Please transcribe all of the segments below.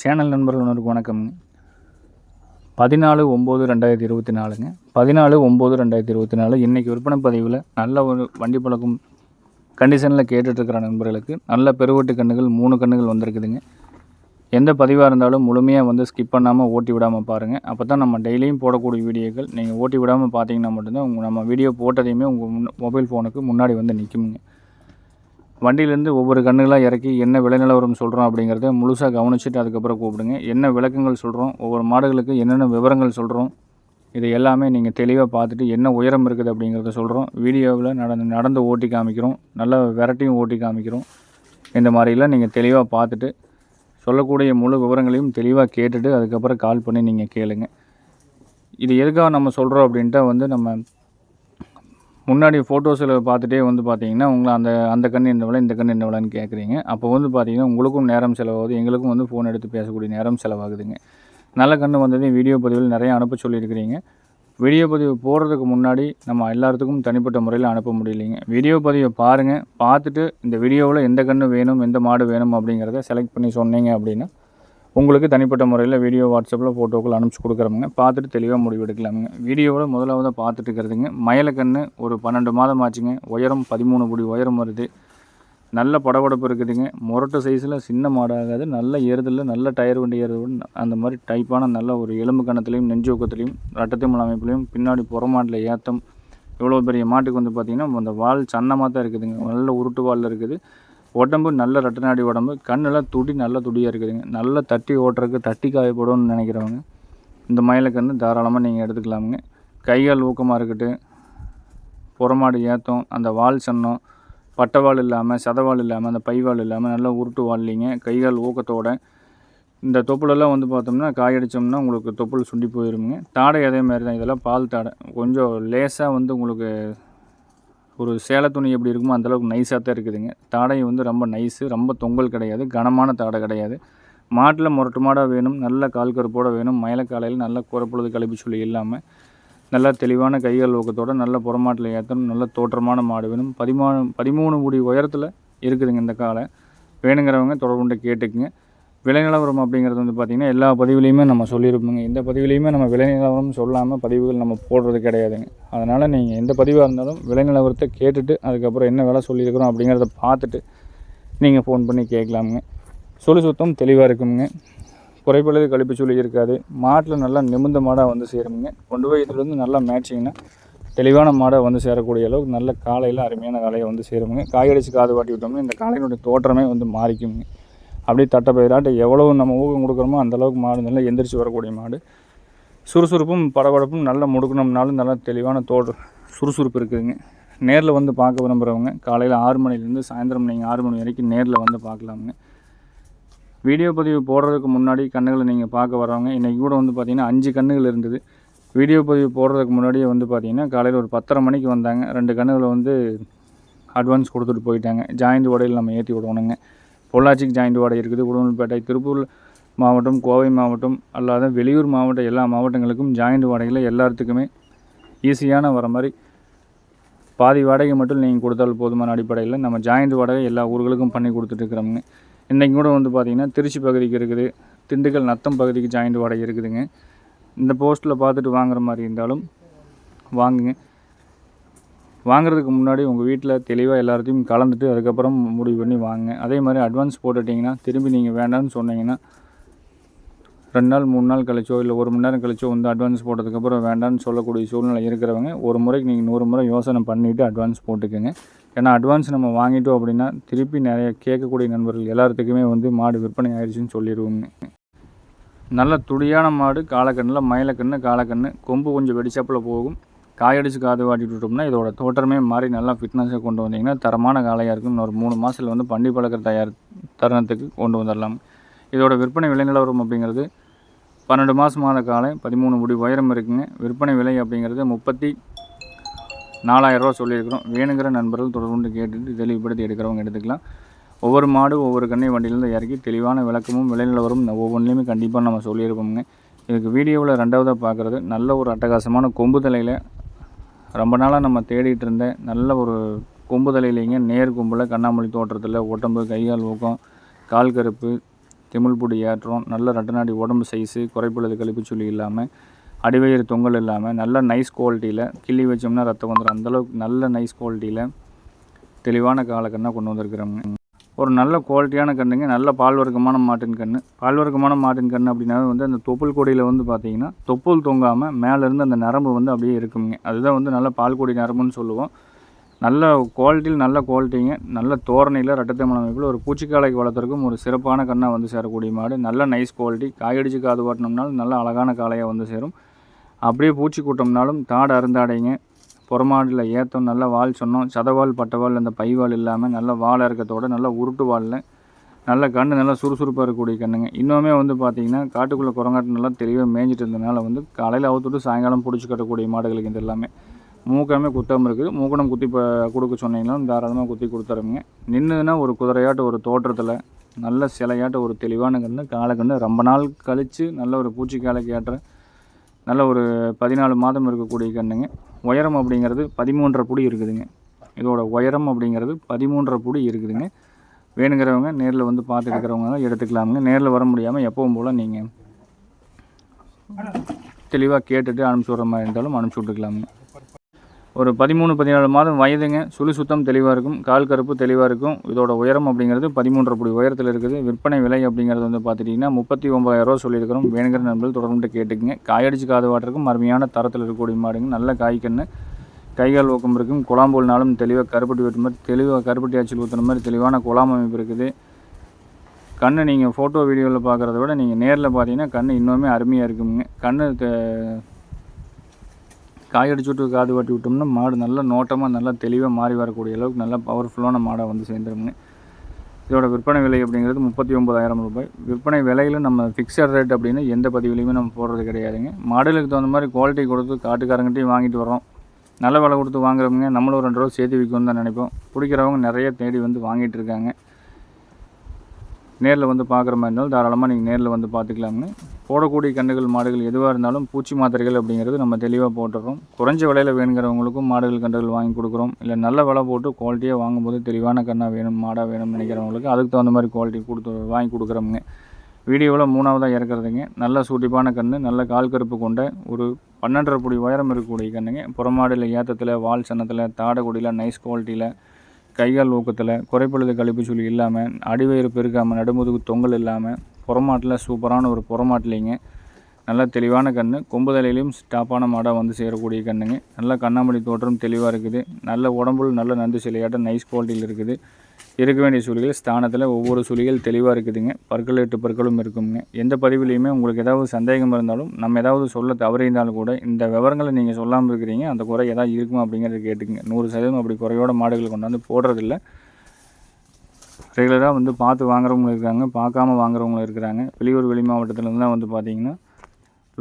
Channel நண்பர்கள் ஒன்றுக்கு வணக்கம். பதினாலு ஒம்பது ரெண்டாயிரத்தி இருபத்தி நாலுங்க. பதினாலு ஒம்பது ரெண்டாயிரத்தி இருபத்தி நாலு. இன்றைக்கி விற்பனை பதிவில் நல்ல ஒரு வண்டி பழக்கம் கண்டிஷனில் கேட்டுட்ருக்கிற நண்பர்களுக்கு நல்ல பெருவெட்டு கண்ணுகள் மூணு கண்ணுகள் வந்திருக்குதுங்க. எந்த பதிவாக இருந்தாலும் முழுமையாக வந்து ஸ்கிப் பண்ணாமல் ஓட்டி விடாமல் பாருங்கள் அப்போ தான் நம்ம டெய்லியும் போடக்கூடிய வீடியோக்கள் நீங்கள் ஓட்டி விடாமல் பார்த்தீங்கன்னா மட்டும்தான் உங்கள் நம்ம வீடியோ போட்டதையுமே உங்கள் முன் மொபைல் ஃபோனுக்கு முன்னாடி வந்து நிற்குமுங்க வண்டியிலேருந்து ஒவ்வொரு கண்ணுகளாக இறக்கி என்ன விலை நிலவரம் சொல்கிறோம் அப்படிங்கிறத முழுசாக கவனிச்சுட்டு அதுக்கப்புறம் கூப்பிடுங்க. என்ன விளக்கங்கள் சொல்கிறோம் ஒவ்வொரு மாடுகளுக்கு என்னென்ன விவரங்கள் சொல்கிறோம் இது எல்லாமே நீங்கள் தெளிவாக பார்த்துட்டு என்ன உயரம் இருக்குது அப்படிங்கிறத சொல்கிறோம். வீடியோவில் நடந்து நடந்து ஓட்டி காமிக்கிறோம் நல்லா விரட்டியும் ஓட்டி காமிக்கிறோம். இந்த மாதிரிலாம் நீங்கள் தெளிவாக பார்த்துட்டு சொல்லக்கூடிய முழு விவரங்களையும் தெளிவாக கேட்டுட்டு அதுக்கப்புறம் கால் பண்ணி நீங்கள் கேளுங்க. இது எதுக்காக நம்ம சொல்கிறோம் அப்படின்ட்டு வந்து நம்ம முன்னாடி ஃபோட்டோஸில் பார்த்துட்டே வந்து பார்த்தீங்கன்னா உங்களை அந்த அந்த கண் என்ன விலை இந்த கண் என்ன விலைன்னு கேட்குறீங்க. அப்போ வந்து பார்த்தீங்கன்னா உங்களுக்கும் நேரம் செலவாகுது எங்களுக்கும் வந்து ஃபோன் எடுத்து பேசக்கூடிய நேரம் செலவாகுதுங்க. நல்ல கண் வந்ததையும் வீடியோ பதிவில் நிறைய அனுப்ப சொல்லியிருக்கிறீங்க. வீடியோ பதிவு போடுறதுக்கு முன்னாடி நம்ம எல்லாத்துக்கும் தனிப்பட்ட முறையில் அனுப்ப முடியலைங்க. வீடியோ பதிவை பாருங்கள் பார்த்துட்டு இந்த வீடியோவில் எந்த கன்று வேணும் எந்த மாடு வேணும் அப்படிங்கிறத செலக்ட் பண்ணி சொன்னீங்க அப்படின்னா உங்களுக்கு தனிப்பட்ட முறையில் வீடியோ வாட்ஸ்அப்பில் ஃபோட்டோக்கள் அனுப்பிச்சி கொடுக்குறவங்க பார்த்துட்டு தெளிவாக முடிவு எடுக்கலாமுங்க. வீடியோவில் முதலாவதாக பார்த்துட்டு இருக்கிறதுங்க மயலக்கன்று ஒரு பன்னெண்டு மாதம் ஆச்சுங்க உயரம் பதிமூணு புடி உயரம் வருது. நல்ல படபடப்பு இருக்குதுங்க முரட்டு சைஸில் சின்ன மாடாகாது நல்ல ஏறுதலில் நல்ல டயர் வண்டி ஏறுதல் அந்த மாதிரி டைப்பான நல்ல ஒரு எலும்பு கணத்துலையும் நெஞ்சு ஊக்கத்துலையும் அமைப்புலையும் பின்னாடி புறமாட்டில் ஏத்தம் இவ்வளோ பெரிய மாட்டுக்கு வந்து பார்த்திங்கன்னா அந்த வால் சன்னமாக தான் இருக்குதுங்க. நல்ல உருட்டு வாலில் இருக்குது. உடம்பு நல்ல ரட்டநாடி உடம்பு. கண்ணெல்லாம் துடி நல்ல துடியாக இருக்குதுங்க. நல்லா தட்டி ஓட்டுறதுக்கு தட்டி காயப்படும்னு நினைக்கிறவங்க இந்த மயிலக்கன்று தாராளமாக நீங்கள் எடுத்துக்கலாமுங்க. கைகால் ஊக்கமாக இருக்கட்டும். புறமாடு ஏற்றம் அந்த வால் சன்னம் பட்டைவால் இல்லாமல் சதவால் இல்லாமல் அந்த பைவால் இல்லாமல் நல்லா உருட்டு வால்லிங்க கைகால் ஊக்கத்தோட இந்த தொப்புலெல்லாம் வந்து பார்த்தோம்னா காய் உங்களுக்கு தொப்புள் சுண்டி போயிருமுங்க. தாடை அதே மாதிரி தான். இதெல்லாம் பால் தாடை. கொஞ்சம் லேசாக வந்து உங்களுக்கு ஒரு சேலை துணி எப்படி இருக்குமோ அந்தளவுக்கு நைஸாக தான் இருக்குதுங்க. தாடை வந்து ரொம்ப நைஸு ரொம்ப தொங்கல் கிடையாது கனமான தாடை கிடையாது. மாட்டில் முரட்டு மாடாக வேணும் நல்ல கால் கருப்போடு வேணும் மயிலக்காலையில் நல்ல குறப்பொழுது கழிப்பு சொல்லி இல்லாமல் நல்லா தெளிவான கைகள் ஊக்கத்தோட நல்ல புறமாட்டில் ஏற்றணும் நல்ல தோற்றமான மாடு வேணும். பதிமூணு பதிமூணு முடி உயரத்தில் இருக்குதுங்க இந்த காலை வேணுங்கிறவங்க தொடர்புண்டு கேட்டுக்குங்க. விலை நிலவரம் அப்படிங்கிறது வந்து பார்த்திங்கன்னா எல்லா பதிவுலேயுமே நம்ம சொல்லியிருப்போங்க. எந்த பதிவுலேயுமே நம்ம விலை நிலவரம் சொல்லாமல் பதிவுகள் நம்ம போடுறது கிடையாதுங்க. அதனால் நீங்கள் எந்த பதிவாக இருந்தாலும் விலை நிலவரத்தை கேட்டுட்டு அதுக்கப்புறம் என்ன விலை சொல்லியிருக்கிறோம் அப்படிங்கிறத பார்த்துட்டு நீங்கள் ஃபோன் பண்ணி கேட்கலாமுங்க. சொல்லி சுத்தம் தெளிவாக இருக்குங்க குறைபடுது கழிப்பு சொல்லி இருக்காது. மாட்டில் நல்லா நிமிர்ந்த மாடாக வந்து சேருமுங்க. கொண்டு போய் இதுலேருந்து நல்லா மேட்சிங்கன்னா தெளிவான மாடை வந்து சேரக்கூடிய அளவுக்கு நல்ல காலையில் அருமையான காலையை வந்து சேருமுங்க. காயடிச்சு காது வாட்டி விட்டோம்னா இந்த காலையினுடைய தோற்றமே வந்து மாறிக்குங்க. அப்படியே தட்டப்பயிராட்டை எவ்வளோ எவ்வளவு நம்ம ஊக்கம் கொடுக்குறோமோ அந்தளவுக்கு மாடு நல்லா எந்திரிச்சு வரக்கூடிய மாடு. சுறுசுறுப்பும் படபடப்பும் நல்லா முடுக்கணும்னாலும் நல்லா தெளிவான தோடு சுறுசுறுப்பு இருக்குதுங்க. நேரில் வந்து பார்க்க விரும்புகிறவங்க காலையில் ஆறு மணிலேருந்து சாயந்தரம் நீங்கள் ஆறு மணி வரைக்கும் நேரில் வந்து பார்க்கலாமுங்க. வீடியோ பதிவு போடுறதுக்கு முன்னாடி கண்ணுகளை நீங்கள் பார்க்க வரவங்க இன்றைக்கி கூட வந்து பார்த்திங்கன்னா அஞ்சு கண்ணுகள் இருந்தது. வீடியோ பதிவு போடுறதுக்கு முன்னாடியே வந்து பார்த்திங்கன்னா காலையில் ஒரு பத்தரை மணிக்கு வந்தாங்க. ரெண்டு கண்ணுகளை வந்து அட்வான்ஸ் கொடுத்துட்டு போயிட்டாங்க. ஜாயிண்ட் உடையில் நம்ம ஏற்றி விடணுங்க. பொள்ளாச்சிக்கு ஜாயிண்ட் வாடகை இருக்குது. உடுமல்பேட்டை திருப்பூர் மாவட்டம் கோவை மாவட்டம் அல்லாத வெளியூர் மாவட்டம் எல்லா மாவட்டங்களுக்கும் ஜாயிண்ட் வாடகையில் எல்லாத்துக்குமே ஈஸியான வர மாதிரி பாதி வாடகை மட்டும் நீங்கள் கொடுத்தால் போதுமான அடிப்படையில் நம்ம ஜாயிண்ட் வாடகை எல்லா ஊர்களுக்கும் பண்ணி கொடுத்துட்ருக்குறோங்க இன்றைக்கி கூட வந்து பார்த்திங்கன்னா திருச்சி பகுதிக்கு இருக்குது. திண்டுக்கல் நத்தம் பகுதிக்கு ஜாயிண்ட் வாடகை இருக்குதுங்க. இந்த போஸ்ட்டில் பார்த்துட்டு வாங்குற மாதிரி இருந்தாலும் வாங்குங்க. வாங்குறதுக்கு முன்னாடி உங்கள் வீட்டில் தெளிவாக எல்லாத்தையும் கலந்துட்டு அதுக்கப்புறம் முடிவு பண்ணி வாங்க அதே மாதிரி அட்வான்ஸ் போட்டுட்டிங்கன்னா திரும்பி நீங்கள் வேண்டாம்னு சொன்னீங்கன்னா ரெண்டு நாள் மூணு நாள் கழிச்சோ இல்லை ஒரு மணி நேரம் கழிச்சோ வந்து அட்வான்ஸ் போட்டதுக்கப்புறம் வேண்டாம்னு சொல்லக்கூடிய சூழ்நிலை இருக்கிறவங்க ஒரு முறைக்கு நீங்கள் நூறு முறை யோசனை பண்ணிவிட்டு அட்வான்ஸ் போட்டுக்கோங்க. ஏன்னா அட்வான்ஸ் நம்ம வாங்கிட்டோம் அப்படின்னா திருப்பி நிறைய கேட்கக்கூடிய நண்பர்கள் எல்லாத்துக்குமே வந்து மாடு விற்பனை ஆயிடுச்சுன்னு சொல்லிடுவோங்க. நல்ல துடியான மாடு காலக்கண்ணில் மயிலக்கண்ணு காலக்கண்ணு கொம்பு கொஞ்சம் வெடிச்சாப்பில் போகும். காயடிச்சு காது வாட்டிட்டு விட்டோம்னா இதோட தோற்றமே மாறி நல்லா ஃபிட்னஸை கொண்டு வந்தீங்கன்னா தரமான காளையாக இருக்கும். இன்னொரு மூணு மாதத்தில் வந்து பண்டி பழக்கிற தயார் தருணத்துக்கு கொண்டு வந்துடலாம் இதோட விற்பனை விலை நிலவரம் அப்படிங்கிறது பன்னெண்டு மாதமான காலை பதிமூணு முடி உயரம் இருக்குங்க. விற்பனை விலை அப்படிங்கிறது முப்பத்தி நாலாயிரரூவா சொல்லியிருக்கிறோம். வேணுங்கிற நண்பர்கள் தொடர்ந்து கேட்டுட்டு தெளிவுபடுத்தி எடுக்கிறவங்க எடுத்துக்கலாம். ஒவ்வொரு மாடு ஒவ்வொரு கண்ணை வண்டியிலேருந்து இறக்கி தெளிவான விளக்கமும் விலை நிலவரும் ஒவ்வொன்றிலையுமே கண்டிப்பாக நம்ம சொல்லியிருப்போங்க இதுக்கு வீடியோவில் ரெண்டாவதாக பார்க்குறது நல்ல ஒரு அட்டகாசமான கொம்பு தலையில் ரொம்ப நாளாக நம்ம தேடிட்டு இருந்தேன். நல்ல ஒரு கொம்பு தலையிலைங்க நேர் கொம்பில் கண்ணாமொழி தோற்றத்தில் உடம்பு கைகால் ஊக்கம் கால் கருப்பு திமிழ்புடி ஏற்றம் நல்ல ரெட்டநாடி உடம்பு சைஸு குறைப்புள்ளது கழிப்பு சொல்லி இல்லாமல் அடிவயிறு தொங்கல் இல்லாமல் நல்ல நைஸ் குவாலிட்டியில் கிள்ளி வச்சோம்னா ரத்தம் வந்துடும் அந்தளவுக்கு நல்ல நைஸ் குவாலிட்டியில் தெளிவான காலக்கண்ணாக கொண்டு வந்திருக்கிறோங்க ஒரு நல்ல குவாலிட்டியான கன்றுங்க நல்ல பால் வர்க்கமான மாட்டின் கன்று பால் வர்க்கமான மாட்டின் கன்று அப்படின்னா வந்து அந்த தொப்புள் கொடியில் வந்து பார்த்தீங்கன்னா தொப்புள் தொங்காமல் மேலேருந்து அந்த நரம்பு வந்து அப்படியே இருக்குங்க. அதுதான் வந்து நல்ல பால் கொடி நரம்புன்னு சொல்லுவோம். நல்ல குவாலிட்டியில் நல்ல குவாலிட்டிங்க நல்ல தோரணையில் ரெட்டத்தமிழ் அமைப்பில் ஒரு பூச்சிக்காலைக்கு வளர்த்துறக்கும் ஒரு சிறப்பான கண்ணாக வந்து சேரக்கூடிய மாடு. நல்ல நைஸ் குவாலிட்டி காயடிச்சு காது வாட்டினோம்னாலும் நல்ல அழகான காளையாக வந்து சேரும். அப்படியே பூச்சி கூட்டம்னாலும் தாடு அருந்தாடைங்க. புறமாடில் ஏற்றம் நல்ல வால் சொன்னோம். சதவால் பட்டவால் அந்த பைவால் இல்லாமல் நல்ல வால் இறக்கத்தோட நல்லா உருட்டு வாலில் நல்ல கண்ணு நல்லா சுறுசுறுப்பாக இருக்கக்கூடிய கண்ணுங்க. இன்னுமே வந்து பார்த்திங்கன்னா காட்டுக்குள்ளே குரங்காட்டு நல்லா தெளிவாக மேய்ஞ்சிட்டு இருந்தனால வந்து காலையில் அவுத்துட்டு சாயங்காலம் பிடிச்சி கட்டக்கூடிய மாடுகளுக்கு இது எல்லாமே. மூக்கமே குத்தாமல் இருக்குது. மூக்கணம் குத்தி இப்போ கொடுக்க சொன்னீங்களும் தாராளமாக குத்தி கொடுத்துருவீங்க. நின்றுதுன்னா ஒரு குதிரையாட்ட ஒரு தோற்றத்தில் நல்ல சிலையாட்ட ஒரு தெளிவான கன்று காலக்கன்று ரொம்ப நாள் கழித்து நல்ல ஒரு பூச்சி காலைக்கு ஏற்ற நல்ல ஒரு பதினாலு மாதம் இருக்கக்கூடிய கன்றுங்க உயரம் அப்படிங்கிறது பதிமூன்றரை புடி இருக்குதுங்க. இதோட உயரம் அப்படிங்கிறது பதிமூன்றரை புடி இருக்குதுங்க. வேணுங்கிறவங்க நேரில் வந்து பார்த்துருக்கிறவங்க தான் எடுத்துக்கலாமுங்க. நேரில் வர முடியாமல் எப்பவும் போல் நீங்கள் தெளிவாக கேட்டுட்டு அனுப்பிச்சி விட்ற மாதிரி இருந்தாலும் அனுப்பிச்சி விட்டுக்கலாமுங்க. ஒரு பதிமூணு பதினாலு மாதம் வயதுங்க. சுழி சுத்தம் தெளிவாக இருக்கும். கால் கருப்பு தெளிவாக இருக்கும். இதோட உயரம் அப்படிங்கிறது பதிமூன்றரை புடி உயரத்தில் இருக்குது. விற்பனை விலை அப்படிங்கிறது வந்து பார்த்துட்டிங்கன்னா முப்பத்தி ஒம்பதாயிரரூவா சொல்லியிருக்கிறோம். வேணுங்கிற நண்பர்கள் தொடர்ந்து கேட்டுக்குங்க. காயடிச்சு காது வாட்டுறதுக்கும் அருமையான தரத்தில் இருக்கக்கூடிய மாடுங்க. நல்ல காய்க்கன்று கைகால் ஊக்கம் இருக்கும். குழாம்போல்னாலும் தெளிவாக கருப்பட்டி வெட்டு மாதிரி தெளிவாக கருப்பட்டி ஆச்சில் ஊற்றுற மாதிரி தெளிவான குழாம் அமைப்பு இருக்குது. கண்ணு நீங்கள் ஃபோட்டோ வீடியோவில் பார்க்குறத விட நீங்கள் நேரில் பார்த்தீங்கன்னா கண் இன்னுமே அருமையாக இருக்குங்க. கண் காயடிச்சு விட்டு காது வாட்டி விட்டோம்னா மாடு நல்லா நோட்டமாக நல்லா தெளிவாக மாறி வரக்கூடிய அளவுக்கு நல்லா பவர்ஃபுல்லான மாடை வந்து சேர்ந்துருங்க இதோட விற்பனை விலை அப்படிங்கிறது முப்பத்தி ஒம்பதாயிரம் ரூபாய். விற்பனை விலையில் நம்ம ஃபிக்ஸட் ரேட் அப்படின்னு எந்த பதிவுலையுமே நம்ம போடுறது கிடையாதுங்க. மாடலுக்கு தகுந்த மாதிரி குவாலிட்டி கொடுத்து காட்டுக்காரங்கிட்டையும் வாங்கிட்டு வரோம் நல்ல விலை கொடுத்து வாங்குறவங்க நம்மளும் ரெண்டு ரூபா சேர்த்து விற்கும் தான் நினைப்போம். பிடிக்கிறவங்க நிறைய தேடி வந்து வாங்கிட்டு இருக்காங்க. நேரில் வந்து பார்க்குற மாதிரி இருந்தாலும் தாராளமாக நீங்கள் நேரில் வந்து பார்த்துக்கலாமுங்க போடக்கூடிய கன்றுகள் மாடுகள் எதுவாக இருந்தாலும் பூச்சி மாத்திரைகள் அப்படிங்கிறது நம்ம தெளிவாக போட்டுடுறோம் குறைஞ்ச விலையில் வேணுங்கிறவங்களுக்கும் மாடுகள் கன்றுகள் வாங்கி கொடுக்குறோம். இல்லை நல்ல விலை போட்டு குவாலிட்டியாக வாங்கும்போது தெளிவான கண்ணாக வேணும் மாடாக வேணும்னு நினைக்கிறவங்களுக்கு அதுக்கு தகுந்த மாதிரி குவாலிட்டி கொடுத்து வாங்கி கொடுக்குறோமுங்க. வீடியோவில் மூணாவதாக இறக்குறதுங்க. நல்ல சூட்டிப்பான கன்று நல்ல கால் கருப்பு கொண்ட ஒரு பன்னெண்டரை புடி உயரம் இருக்கக்கூடிய கண்ணுங்க புறமாடியில் ஏற்றத்தில் வால் சன்னத்தில் தாடக்குடியில் நைஸ் குவாலிட்டியில் கைகால் ஊக்கத்தில் குறைப்பழுது கழிப்பு சொல்லி இல்லாமல் அடிவயிறு பெருக்காமல் நடுமுதுகு தொங்கல் இல்லாமல் புறமாட்டில் சூப்பரான ஒரு புறமாட்டிலிங்க. நல்ல தெளிவான கன்று கொம்புதலையிலையும் ஸ்டாப்பான மாடாக வந்து சேரக்கூடிய கண்ணுங்க. நல்ல கண்ணாமணி தோற்றம் தெளிவாக இருக்குது. நல்ல உடம்புல நல்ல நந்து சிலையாட்டம் நைஸ் குவாலிட்டியில் இருக்குது. இருக்க வேண்டிய சுழிகள் ஸ்தானத்தில் ஒவ்வொரு சுழிகள் தெளிவாக இருக்குதுங்க. பற்கள் எட்டு பற்களும் இருக்குங்க எந்த பதிவுலையுமே உங்களுக்கு ஏதாவது சந்தேகம் இருந்தாலும் நம்ம ஏதாவது சொல்ல தவறியிருந்தாலும் கூட இந்த விவரங்களை நீங்கள் சொல்லாமல் இருக்கிறீங்க அந்த குறை ஏதாவது இருக்குமா அப்படிங்கிறத கேட்டுக்குங்க. நூறு சதவீதம் அப்படி குறையோட மாடுகள் கொண்டாந்து போடுறதில்ல. ரெகுலராக வந்து பார்த்து வாங்குறவங்களும் இருக்காங்க பார்க்காம வாங்குறவங்களும் இருக்கிறாங்க. வெளியூர் வெளி மாவட்டத்துலேருந்து தான் வந்து பார்த்தீங்கன்னா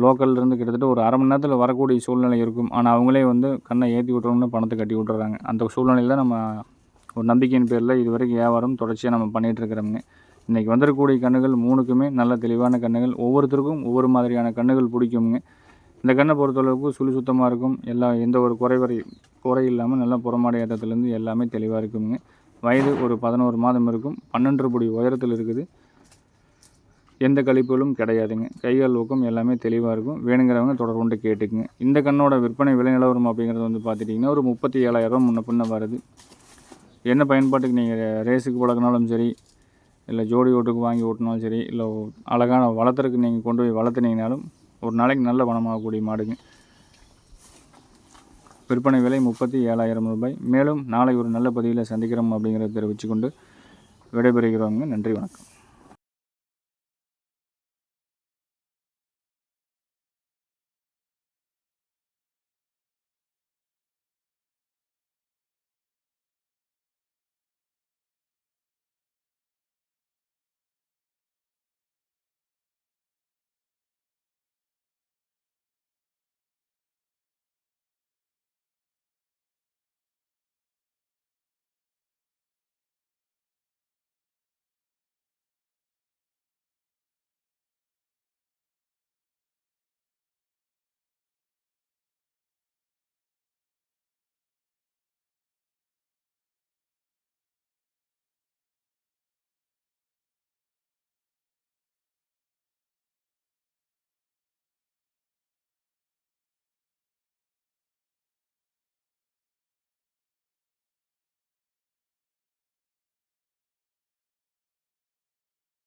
லோக்கல்லேருந்து கிட்டத்தட்ட ஒரு அரை மணி நேரத்தில் வரக்கூடிய சூழ்நிலை இருக்கும். ஆனால் அவங்களே வந்து கண்ணை ஏற்றி விட்றோம்னு பணத்தை கட்டி விட்டுறாங்க. அந்த சூழ்நிலையில் நம்ம ஒரு நம்பிக்கையின் பேரில் இது வரைக்கும் வியாபாரம் தொடர்ச்சியாக நம்ம பண்ணிகிட்ருக்கிறோங்க இன்றைக்கி வந்திருக்கக்கூடிய கண்ணுகள் மூணுக்குமே நல்ல தெளிவான கண்ணுகள். ஒவ்வொருத்தருக்கும் ஒவ்வொரு மாதிரியான கண்ணுகள் பிடிக்குங்க இந்த கண்ணை பொறுத்தளவுக்கு சுழி சுத்தமாக இருக்கும். எல்லா எந்த ஒரு குறைவரை குறை இல்லாமல் நல்லா புறமாடை ஏற்றத்துலேருந்து எல்லாமே தெளிவாக இருக்குங்க. வயது ஒரு பதினோரு மாதம் இருக்கும். பன்னெண்டு படி உயரத்தில் இருக்குது. எந்த கழிப்புகளும் கிடையாதுங்க. கைகள் ஊக்கம் எல்லாமே தெளிவாக இருக்கும். வேணுங்கிறவங்க தொடர்பு கொண்டு கேட்டுக்குங்க. இந்த கண்ணோட விற்பனை விலை நிலவரம் அப்படிங்கிறது வந்து பார்த்துட்டிங்கன்னா ஒரு முப்பத்தி ஏழாயிரம் முன்ன பின்ன வருது. என்ன பயன்பாட்டுக்கு நீங்கள் ரேஸுக்கு பழக்கினாலும் சரி இல்லை ஜோடி ஓட்டுக்கு வாங்கி ஓட்டினாலும் சரி இல்லை அழகான வளர்த்துறதுக்கு நீங்கள் கொண்டு போய் வளர்த்துனீங்கனாலும் ஒரு நாளைக்கு நல்ல வனமாகக்கூடிய மாடுங்க. விற்பனை விலை முப்பத்தி ஏழாயிரம் ரூபாய். மேலும் நாளை ஒரு நல்ல பதிவில் சந்திக்கிறோம் அப்படிங்கிறத தெரிவித்துக்கொண்டு விடைபெறுகிறோங்க. நன்றி வணக்கம்.